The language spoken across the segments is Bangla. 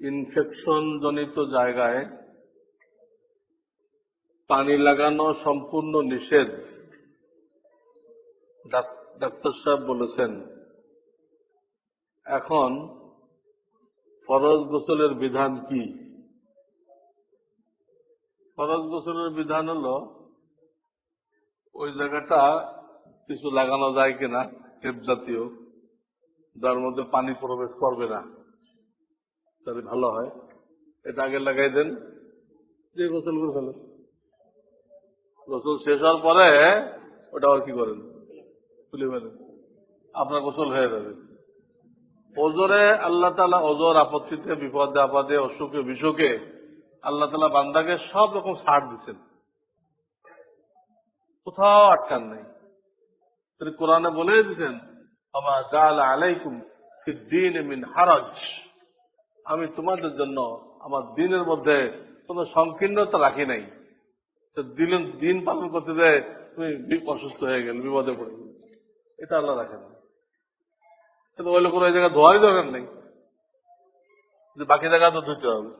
ইনফেকশন জনিত জায়গায় পানি লাগানো সম্পূর্ণ নিষেধ। ডাক্তার সাহেব বলেছেন, এখন ফরজ গোসলের বিধান কি? ফরজ গোসলের বিধান হলো, ওই জায়গাটা কিছু লাগানো যায় কিনা, টেপ জাতীয়, যার মধ্যে পানি প্রবেশ করবে না। তাহলে ভালো হয়, এটা আগে লাগাই দেন। যে গোসল করে ফেলেন। গোসল শেষ হওয়ার পরে ওটা আর কি করেন? খুলে ফেলেন। আপনার গোসল হয়ে যাবে। ওজোরে আল্লাহ তালা ওজোর আপত্তিতে, বিপদে আপদে, অসুখে, বিসুখে আল্লাহ তালা বান্দাকে সব রকম সার দিচ্ছেন। কোথাও আটকান নেই। তিনি কোরআনে বলে দিয়েছেন আমা জাল আলাইকুম দিন মিন হারাজ। আমি তোমাদের জন্য আমার দিনের মধ্যে কোনো সংকীর্ণতা রাখি নাই। তো দিন পালন করতে দেয় তুমি অসুস্থ হয়ে গেল, বিপদে পড়ে গেল। এটা আল্লাহ রাখেন কিন্তু ওই লোক ওই জায়গায় ধোয়ারই দরকার নেই। যে বাকি জায়গা তো ধুতে হবে।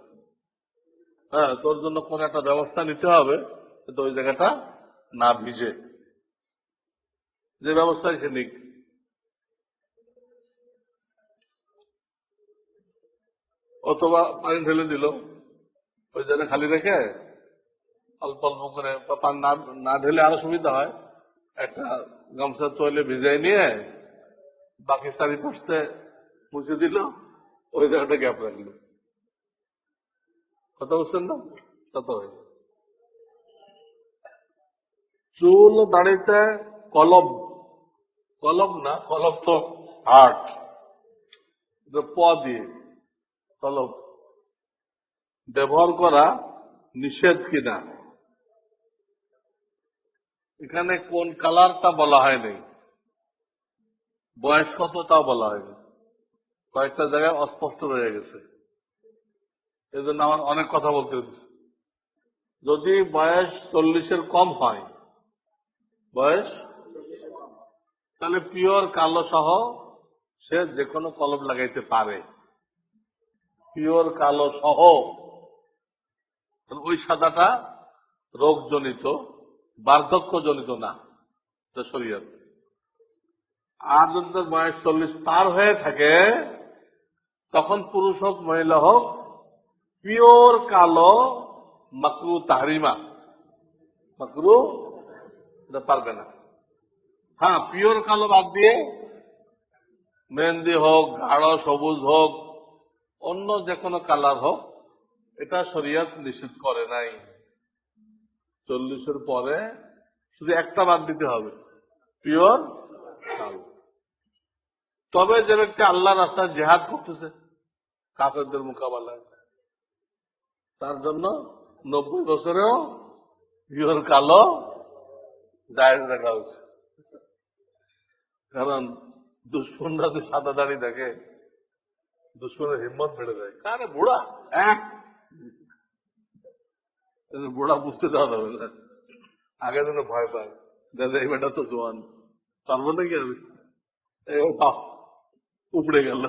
হ্যাঁ তোর জন্য কোন একটা ব্যবস্থা নিতে হবে ওই জায়গাটা না ভিজে। যে ব্যবস্থায় সে নিক। অথবা পানি ঢেলে দিল, ওই জায়গা খালি রেখে অল্প অল্প করে পানি না ঢেলে আরও সুবিধা হয়। একটা গামছা তৈলে ভিজাই নিয়ে বাকি চারিপাশে মুছে দিল, ওই জায়গাটা গ্যাপ রাখল। কথা বলছেন না? তত হয়ে চুল দাড়িতে কলম কলম না, কলম তো হার্ট প দিয়ে। কলম ব্যবহার করা নিষেধ কিনা? এখানে কোন কালারটা বলা হয়নি বয়স কত তাও বলা হয়নি। কয়েকটা জায়গায় অস্পষ্ট রয়ে গেছে। এই জন্য আমার অনেক কথা বলতে হচ্ছে। যদি বয়স চল্লিশের কম হয়, বয়স তাহলে পিওর কালো সহ সে যে কোনো কলম লাগাইতে পারে। পিওর, কালো সহ। ওই সাদাটা রোগজনিত, বার্ধক্যজনিত না শরীয়ত। আর যদি বয়স চল্লিশ পার হয়ে থাকে, তখন পুরুষ হোক, মহিলা হোক, পিওর, কালো, মাকরু তাহরিমা। মাকরু পারবে না। হ্যাঁ পিওর, কালো বাদ দিয়ে, মেহেন্দি হোক, গাঢ়, সবুজ হোক অন্য যে কোনো কালার হোক, এটা শরিয়াত নিষেধ করে নাই। চল্লিশের পরে শুধু একটা বাদ দিতে হবে, পিওর তবে যে ব্যক্তি আল্লাহ রাস্তায় জেহাদ করতেছে, কাফেরদের মোকাবেলায়, তার জন্য নব্বই বছরেও পিওর কালো দায়ের রাখা উচিত কারণ দুশ্মনরা সাদা দাড়ি দেখে দুশ্মনের হিম্মত বেড়ে যায় কারে বুড়া হ্যাঁ বুড়া বুঝতে দেওয়া যাবে না আগে যেন ভয় পায় দাদা এই বেটা তো জোয়ান পারব নাকি আমি উপড়ে গেল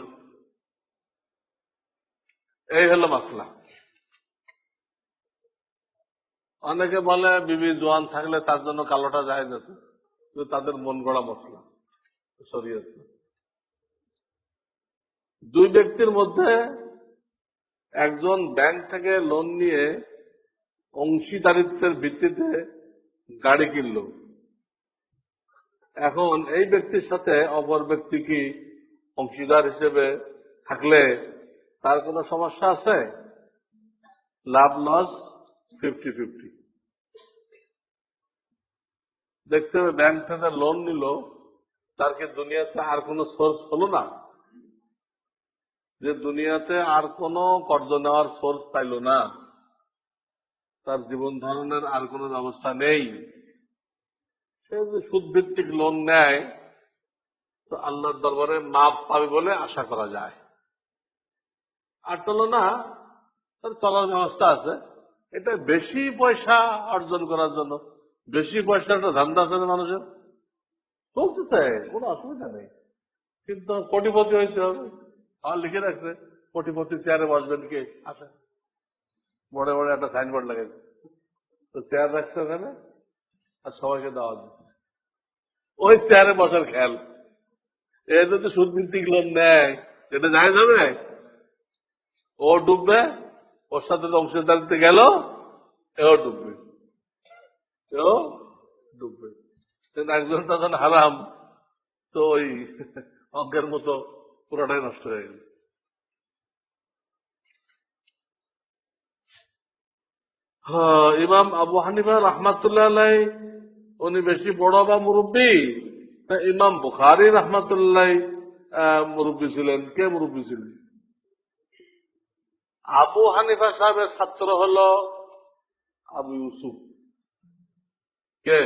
এই হলো মাসলা অনেকে বলে বিবি জোয়ান থাকলে তার জন্য কালোটা যায় কিন্তু তাদের মন গড়া মশলা শরীয়ত না। দুই ব্যক্তির মধ্যে একজন ব্যাংক থেকে লোন নিয়ে অংশীদারিত্বের ভিত্তিতে গাড়ি কিনল। এখন এই ব্যক্তির সাথে অপর ব্যক্তি কি অংশীদার হিসেবে থাকলে তার কোনো সমস্যা আছে? লাভ লস ফিফটি ফিফটি দেখতে হবে ব্যাংক থেকে লোন নিল, তার কি দুনিয়াতে আর কোনো সোর্স হলো না? যে দুনিয়াতে আর কোনো কর্জ নেওয়ার সোর্স পাইল না, তার জীবন ধারণের আর কোনো ব্যবস্থা নেই। সে যদি সুদভিত্তিক লোন নেয়, তো আল্লাহর দরবারে মাপ পাবে বলে আশা করা যায়। আর চলো না তার চলার ব্যবস্থা আছে। এটা বেশি পয়সা অর্জন করার জন্য, বেশি পয়সা একটা ধান্দা আছে না মানুষের? চলতেছে, কোনো অসুবিধা নেই। কিন্তু কোটিপতি হইতে হবে। আর লিখে রাখছে। কোটিপতি চেয়ারে বসবেন কে? আসেন বড় বড় একটা সাইনবোর্ড লাগাইছে। তো চেয়ার রাখছে ওখানে আর সবাইকে দেওয়া দিচ্ছে ওই চেয়ারে বসার খেয়াল। এই তো সুদ ভিত্তিক লোন নেয় এটা যায় যাবে ও ডুববে ওর সাথে তো অংশীদারিতে গেল এও ডুববে। এও ডুববে। একজন তখন হারাম তো ওই অঙ্কের মতো পুরোটাই নষ্ট হয়ে গেল। হ্যাঁ, ইমাম আবু হানিফা রহমাতুল্লাহ উনি বেশি বড় বা মুরব্বী? না ইমাম বুখারি রহমাতুল্লাহ মুরব্বী ছিলেন। কে মুরব্বী ছিলেন? আবু হানিফা সাহেবের ছাত্র হল আবু ইউসুফ। কে?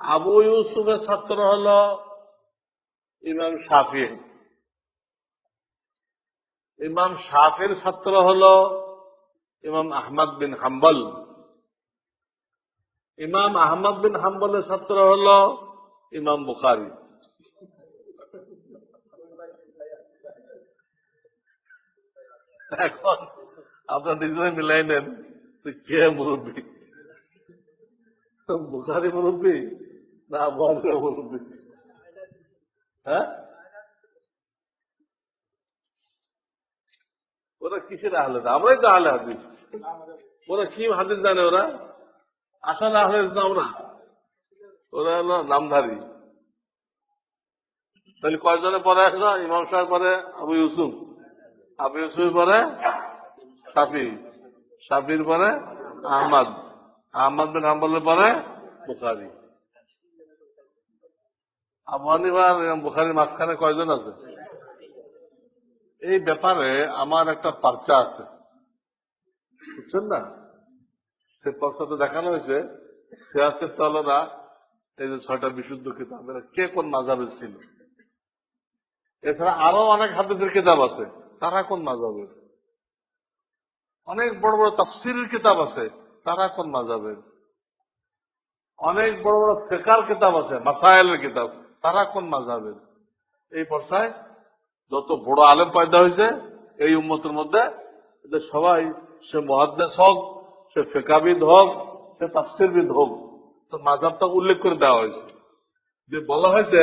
আবু ইউসুফের ছাত্র হল ইমাম সাফি ইমাম শাফির ছাত্র হল ইমাম আহমদ বিন হাম্বল। ইমাম আহমদ বিন হাম্বলের ছাত্র হল ইমাম বুখারি। এখন আপনার নিজেরাই মিলাই নেন কে মুরব্বী? বুখারি মুরব্বী না বলবে মুরব্বী? হ্যাঁ? ওরা কিসের আহলে? আমরাই তো আহলে হাদিস। ওরা কি হাদিস জানে ওরা? আসল আহলে আমরা? ওরা হলো নামধারী। তাহলে কয়জনে পরে আসলো? ইমাম সাহেব পরে, আবু ইউসুফ। আবু ইউসুফ পরে সাফি সাফির পরে, আহমদ। আহমদ বিন হাম্বলের পরে, বুখারি। আবু হানিফা বুখারির মাঝখানে কয়জন আছে? এই ব্যাপারে আমার একটা পার্চা আছে। বুঝছেন না? সে পর্চাতে দেখানো হয়েছে। সিয়াসের তলরা এই যে ছয়টা বিশুদ্ধ কিতাব কে কোন মাজাবের ছিল? এছাড়া আরও অনেক হাদিসের কিতাব আছে। তারা কোন মাজাবের অনেক বড় বড় তফসিলের কিতাব আছে। তারা কোন মাজাবের অনেক বড় বড় ফেকার কিতাব আছে মাসাইলের কিতাব। তারা কোন মাজাবের এই পর্যায়ে যত বড় আলেম পয়দা হয়েছে, এই উম্মতের মধ্যে সবাই, সে মহাদ্দেশ হোক, সে ফেকাবিদ হোক, সে তাফসিরবিদ হোক, তো মাঝাবটা উল্লেখ করে দেওয়া হয়েছে। যে বলা হয়েছে,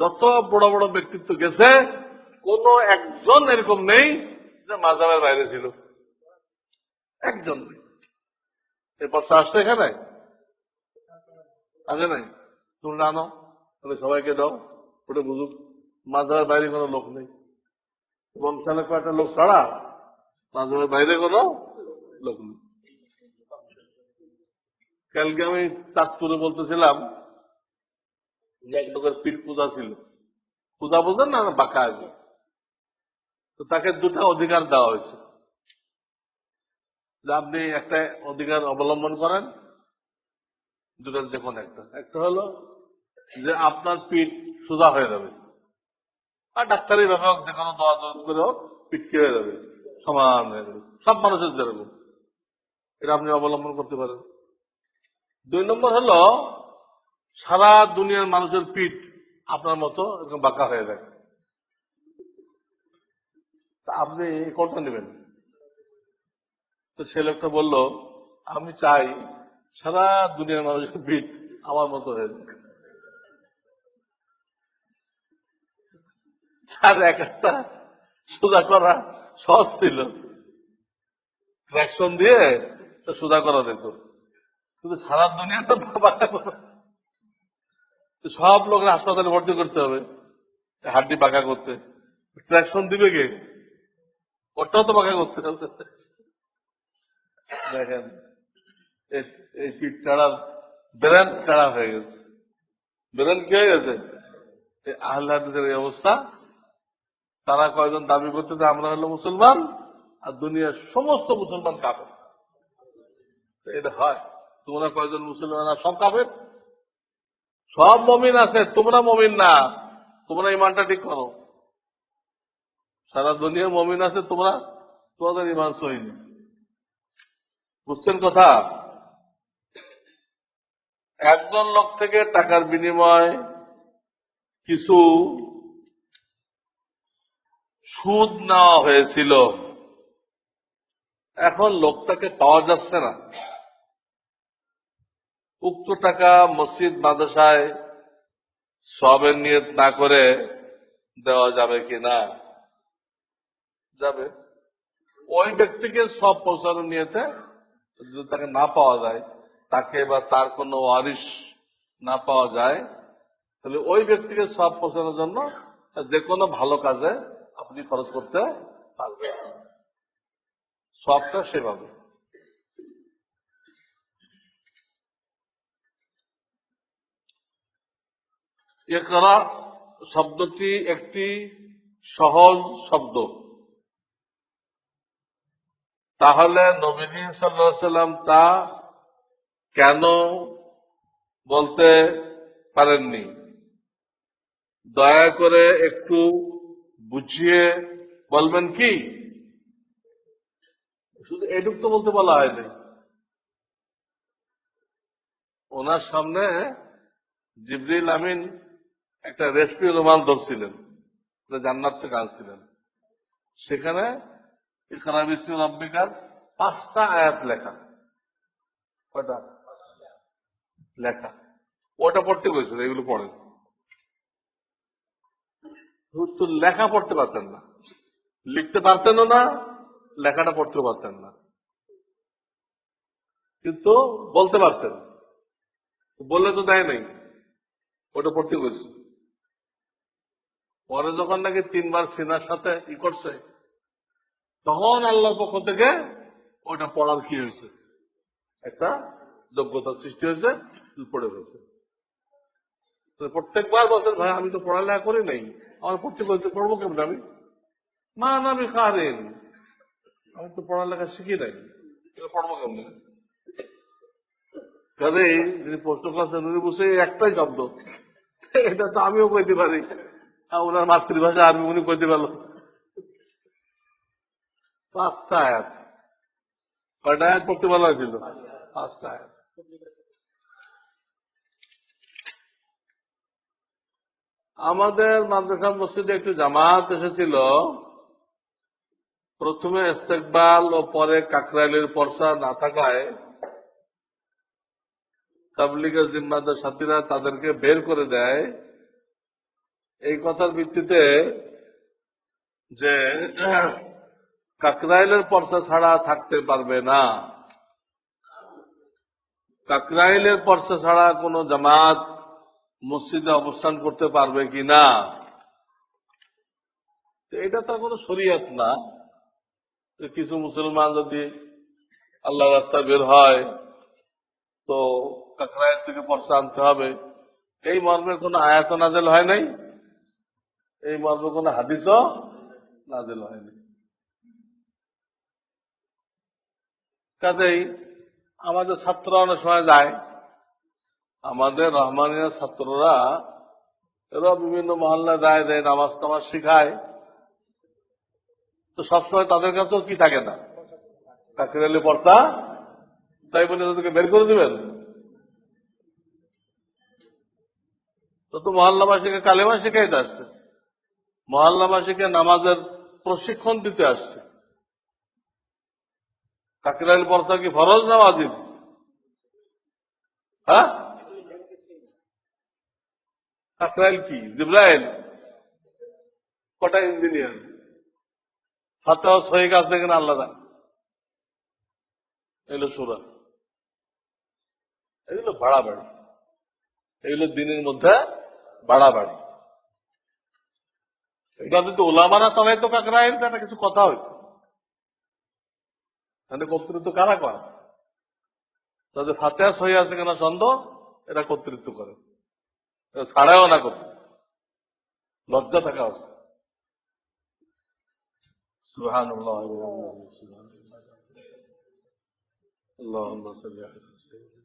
যত বড় বড় ব্যক্তিত্ব গেছে, কোন একজন এরকম নেই যে মাঝাবের বাইরে ছিল। একজন নেই। এরপর আসছে এখানে? আগে নাই। তুমি আনো তাহলে সবাইকে দাও, ওটা বুঝুক। মাঝাবের বাইরে কোনো লোক নেই। এবং বংশালে কয়েকটা লোক ছাড়া মাঝাবের বাইরে কোনো লোক নেই। কালকে আমি চাঁদপুরে বলতেছিলাম যে এক লোকের পিঠ পূজা ছিল। পূজা বোঝেন না বাঁকা আগে তো তাকে দুটা অধিকার দেওয়া হয়েছে। আপনি একটা অধিকার অবলম্বন করেন দুটার যে কোনো একটা। একটা হলো যে আপনার পিঠ সোজা হয়ে যাবে। আর ডাক্তারি ভাবে হোক যে কোনো দোয়া করে হোক, পিঠ কি হয়ে যাবে? সমান হয়ে যাবে। সব মানুষের যেরকম। এটা আপনি অবলম্বন করতে পারেন। দুই নম্বর হলো, সারা দুনিয়ার মানুষের পিঠ আপনার মতো এরকম বাঁকা হয়ে যায়। তা আপনি কোনটা নেবেন। তো সে লোকটা বলল, আমি চাই সারা দুনিয়ার মানুষের পিঠ আমার মতো হয়ে যায় আর এক একটা সোজা করা সহজ ছিল। ট্র্যাকশন দিয়ে তো সোজা করা যেত। কিন্তু সারা করা তো সব লোকের হাসপাতালে ভর্তি করতে হবে, হাড্ডি পাকা করতে। ট্র্যাকশন দিবে কে? ওটাও তো পাকা করতে হবে। দেখেন, এই- পিঠ ছাড়া, ব্রেন ছাড়া হয়ে গেছে। ব্রেন কি হয়ে গেছে? আহ্লাদের এই অবস্থা তারা কয়জন দাবি করতে যে আমরা হলো মুসলমান আর দুনিয়ার সমস্ত মুসলমান কাপের এটা হয়। তোমরা কয়জন মুসলমান সব কাপের সব মমিন আছে, তোমরা মমিন না। তোমরা ইমানটা ঠিক করো। সারা দুনিয়া মমিন আছে, তোমরা তোমাদের ইমান সহিনি বুঝছেন কথা? একজন লোক থেকে টাকার বিনিময় কিছু সুদ নেওয়া হয়েছিল। এখন লোকটাকে পাওয়া যাচ্ছে না। উক্ত টাকা মসজিদ মাদ্রাসায় সবের নিয়ত না করে দেওয়া যাবে কি না? যাবে। ওই ব্যক্তিকে সব পৌঁছানোর নিয়েতে যদি তাকে না পাওয়া যায়, তাকে বা তার কোনো ওয়ারিশ না পাওয়া যায়, তাহলে ওই ব্যক্তিকে সব পৌঁছানোর জন্য যে কোনো ভালো কাজে আপনি খরচ করতে পারবেন। সবটা সেভাবে। একরা শব্দটি একটি সহজ শব্দ। তাহলে নবীন সাল্লাহ সাল্লাম তা কেন বলতে পারেননি? দয়া করে একটু বুঝিয়ে বলবেন কি? শুধু এটুক তো বলতে বলা হয়নি। ওনার সামনে জিবরিল আমিন একটা রেসপি রোমান ধরছিলেন জান্নাত থেকে আনছিলেন। সেখানে পাঁচটা আয়াত লেখা। কয়টা? লেখা। ওটা পড়তে গেছিল এগুলো পড়েন। তো লেখা পড়তে পারতেন না। লিখতে পারতেনও না, লেখাটা পড়তে পারতেন না। কিন্তু বলতে পারতেন। বললে তো দেয় নাই। ওটা পড়তে গেছে পরে যখন নাকি তিনবার সিনার সাথে ই করছে, তখন আল্লাহর পক্ষ থেকে ওটা পড়ার কি হয়েছে? একটা যোগ্যতা সৃষ্টি হয়েছে, পড়ে হয়েছে প্রত্যেকবার বলছেন, ভাই, আমি তো পড়ালেখা করি নাই, আমার পড়তে বলতে পড়ব কেমন আমি? মা না, আমি খারেন আমি তো পড়ালেখা শিখি নাই। পড়ব কেমন? উনি বসে একটাই শব্দ। এটা তো আমিও কইতে পারি। ওনার মাতৃভাষা আরবি উনি কইতে পারল পাঁচটা আয়াত। কয়টা আয়াত পড়তে ভালো হয়েছিল? পাঁচটা আয়াত। আমাদের মাদ্রাসা মসজিদে একটু জামাত এসেছিল। প্রথমে ইস্তেকবাল ও পরে কাকরাইলের পর্সা না থাকায় তাবলিগের জিম্মাদার সাথীরা তাদেরকে বের করে দেয়। এই কথার ভিত্তিতে যে কাকরাইলের পর্সা ছাড়া থাকতে পারবে না। কাকরাইলের পর্সা ছাড়া কোনো জামাত মসজিদে অবস্থান করতে পারবে কি না এটা তো কোনো শরীয়ত না। কিছু মুসলমান যদি আল্লাহ রাস্তায় বের হয়, তো কাকরাইল থেকে পর্সা আনতে হবে। এই মর্মে কোনো আয়াত নাজেল হয় নাই? এই মর্মে কোনো হাদিসও নাজেল হয়নি কাজেই আমাদের ছাত্ররা অনেক সময় যায় আমাদের রহমানিয়া ছাত্ররা এরা বিভিন্ন মহল্লায় দায় দেয় নামাজ টামাজ শিখায়। তো সবসময় তাদের কাছেও কি থাকে না? কাকিরালি পর্দা তাই বলে তাদেরকে বের করে দিবেন? তো তো মহল্লাবাসীকে কালেমা শিখাইতে আসছে। মহল্লাবাসীকে নামাজের প্রশিক্ষণ দিতে আসছে। কাকিরাইল পর্সা কি ফরজ না ওয়াজিব? হ্যাঁ? কাকরাইল কি? জিব্রাইল, কটা ইঞ্জিনিয়ার হাতে সহিক আছে কিনা আল্লাহ জানে। এগুলো সুরা। এগুলো বাড়াবাড়ি। এগুলো দিনের মধ্যে বাড়াবাড়ি। এটা যদি ওলামারা তবে তো কাকরাইল একটা কিছু কথা হইতো। তাহলে কর্তৃত্ব কারা করে? তাদের ফাতেহা সহি আছে কিনা সন্দেহ, এরা কর্তৃত্ব করে। ছাড়াও না করতে লজ্জা থাকা উচিত سبحان الله وبحمده سبحان الله اللهم صل على سيدنا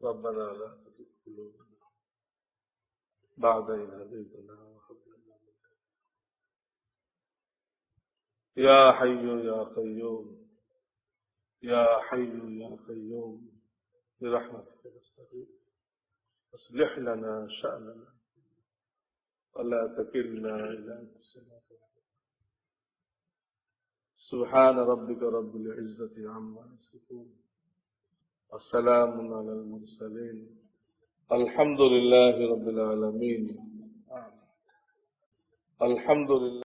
ربنا لا تزغ قلوبنا بعد إذ هديتنا وهب لنا من لدنك يا حي يا قيوم يا حي يا قيوم برحمتك نستغيث أصلح لنا شأننا. ولا تكلنا إلى أنفسنا. سبحان ربك رب العزة عما يصفون. وسلام على المرسلين. الحمد لله رب العالمين. الحمد لله